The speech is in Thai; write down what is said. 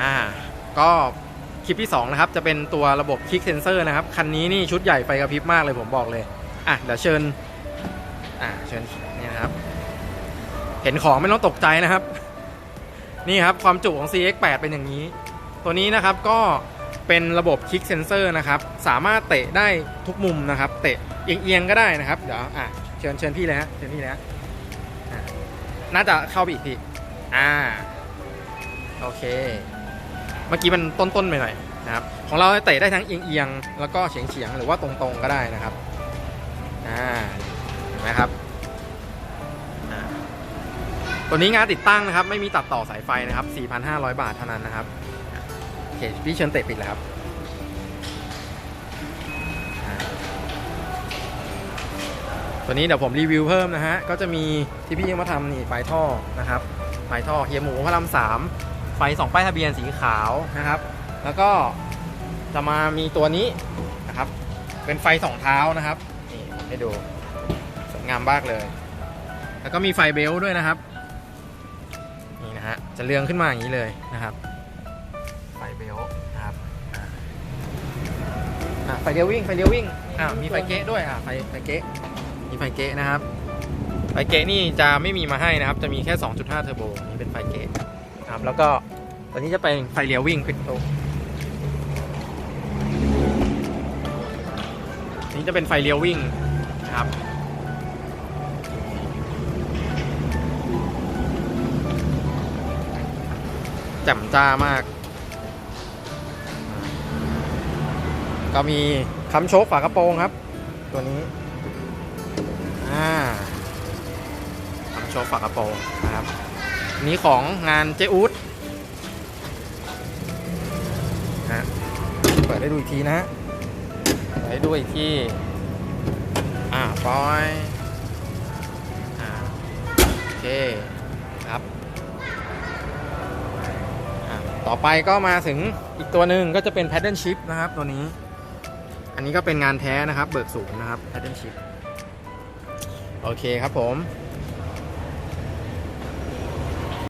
อ่าก็คลิปที่2นะครับจะเป็นตัวระบบคลิกเซนเซอร์นะครับ คันนี้นี่ชุดใหญ่ไฟกระพริบมากเลยผมบอกเลย อะเดี๋ยวเชิญ อ่าเชิญนี่นะครับ เห็นของไม่ต้องตกใจนะครับ นี่ครับความจุของ CX8 เป็นอย่างนี้ ตัวนี้นะครับก็เป็นระบบคลิกเซนเซอร์นะครับ สามารถเตะได้ทุกมุมนะครับ เตะเอียงๆก็ได้นะครับ เดี๋ยวอะเชิญเชิญพี่เลยฮะเชิญพี่เลยฮะอะน่าจะเข้าไปอีกพี่อ่าโอเค เมื่อกี้มันต้นๆไปหน่อยนะครับของเราเตะได้ทั้งเอียงๆแล้วก็เฉียงๆหรือว่าตรงๆก็ได้นะครับอ่าเห็นไหมครับตัวนี้งานติดตั้งนะครับ ไม่มีตัดต่อสายไฟนะครับ 4,500 บาทเท่านั้นนะครับโอเคพี่เชิญเตะปิดเลยครับตัวนี้เดี๋ยวผมรีวิวเพิ่มนะฮะ ก็จะมีที่พี่ยังมาทำนี่ไฟท่อนะครับไฟท่อเฮียหมูพระรามสาม ไฟสองป้ายทะเบียนสีขาวนะครับ แล้วก็จะมามีตัวนี้นะครับ เป็นไฟสองเท้านะครับนี่ให้ดูสวยงามมากเลย แล้วก็มีไฟเบลต์ด้วยนะครับนี่นะฮะจะเรืองขึ้นมาอย่างนี้เลยนะครับ ไฟเบลต์นะครับไฟเลี้ยววิ่งไฟเลี้ยววิ่งอ่ามีไฟเก๊ด้วยอ่าไฟไฟเก๊มีไฟเก๊นะครับไฟเก๊นี่จะไม่มีมาให้นะครับ จะมีแค่ 2.5 เทอร์โบนี่เป็นไฟเก๊ ครับแล้วก็ตัวนี้จะเป็นไฟเลี้ยววิ่งคริสโตนี้จะเป็นไฟเลี้ยววิ่งนะครับ แจ่มจ้ามาก ก็มีค้ำโชคฝากระโปรงครับ ตัวนี้อ่าค้ำโชคฝากระโปรงนะครับ นี้ของงานเจอูดฮะเปิดให้ดูอีกทีนะฮะให้ดูอีกที อ่าปอยอ่าโอเคครับอ่าต่อไปก็มาถึงอีกตัวหนึ่งก็จะเป็น pattern shift นะครับตัวนี้ อันนี้ก็เป็นงานแท้นะครับ เบิกสูงนะครับ pattern shift โอเคครับผม